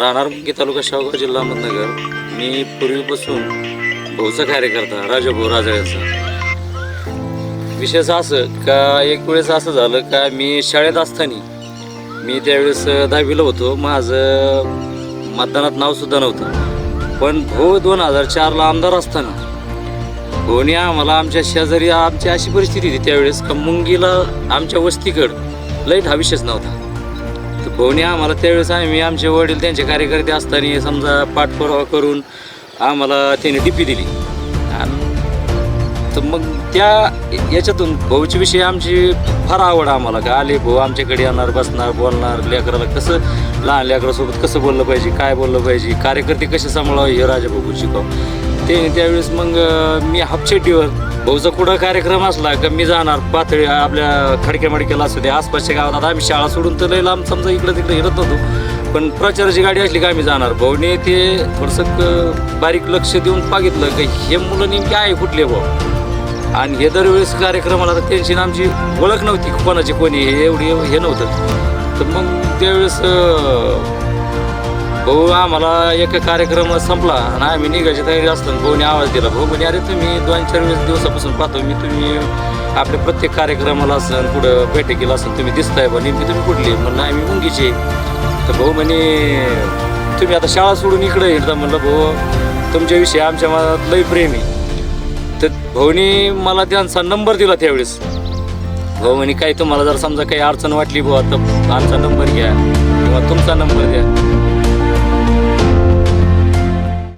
राहणार मुंगी तालुका शाहगाव जिल्हा अहमदनगर. मी पूर्वीपासून भाऊचा कार्यकर्ता राजाभाऊ राजाळ्याचा विशेष असं का एक वेळेस असं झालं का मी शाळेत असताना मी त्यावेळेस दहावीला होतो. माझं मतदानात नावसुद्धा नव्हतं. पण भाऊ दोन हजार चारला आमदार असताना भाऊने आम्हाला आमच्या शेजारी आमची अशी परिस्थिती होती त्यावेळेस का मुंगीला आमच्या वस्तीकडं लईट हा विषयच नव्हता. तर भाऊने आम्हाला त्यावेळेस आम्ही आमचे वडील त्यांचे कार्यकर्ते असताना समजा पाठपुरावा करून आम्हाला त्याने डिपी दिली. आणि तर मग त्या याच्यातून भाऊच्या विषयी आमची फार आवड आम्हाला. का आले भाऊ आमच्याकडे येणार बसणार बोलणार लेकराला कसं लहान लेकरासोबत कसं बोललं पाहिजे काय बोललं पाहिजे कार्यकर्ते कसे सांभाळावे हे राजा भाऊ शिकाव. ते त्यावेळेस मग मी हापशेटीवर भाऊचा कुठं कार्यक्रम असला का मी जाणार पातळी आपल्या खडक्या मडक्याला असू दे आसपासच्या गावात आता आम्ही शाळा सोडून तर लई लांब समजा इकडं तिकडे हिरत नव्हतो पण प्रचाराची गाडी असली का आम्ही जाणार? भाऊने ते थोडंसं बारीक लक्ष देऊन बघितलं की हे मुलं नेमके आहे कुठले भाऊ? आणि हे दरवेळेस कार्यक्रमाला तर त्यांची ना आमची ओळख नव्हती कोणाची कोणी हे एवढी हे नव्हतं. तर मग त्यावेळेस भाऊ आम्हाला एक कार्यक्रम संपला आणि आम्ही निघायची तयारी असताना भाऊने आवाज दिला. भाऊ म्हणे अरे तुम्ही दोन चार वीस दिवसापासून पाहतो मी तुम्ही आपल्या प्रत्येक कार्यक्रमाला असन कुठं बैठकीला असं तुम्ही दिसताय बा नेमकी तुम्ही कुठली? म्हणलं आम्ही मुंगीचे. तर भाऊ म्हणे तुम्ही आता शाळा सोडून इकडे येता म्हणलं भाऊ तुमच्याविषयी आमच्या मनात लई प्रेम आहे. तर भाऊनी मला त्यांचा नंबर दिला त्यावेळेस. भाऊ म्हणे काही तुम्हाला जर समजा काही अडचण वाटली भाऊ तर आमचा नंबर घ्या किंवा तुमचा नंबर द्या.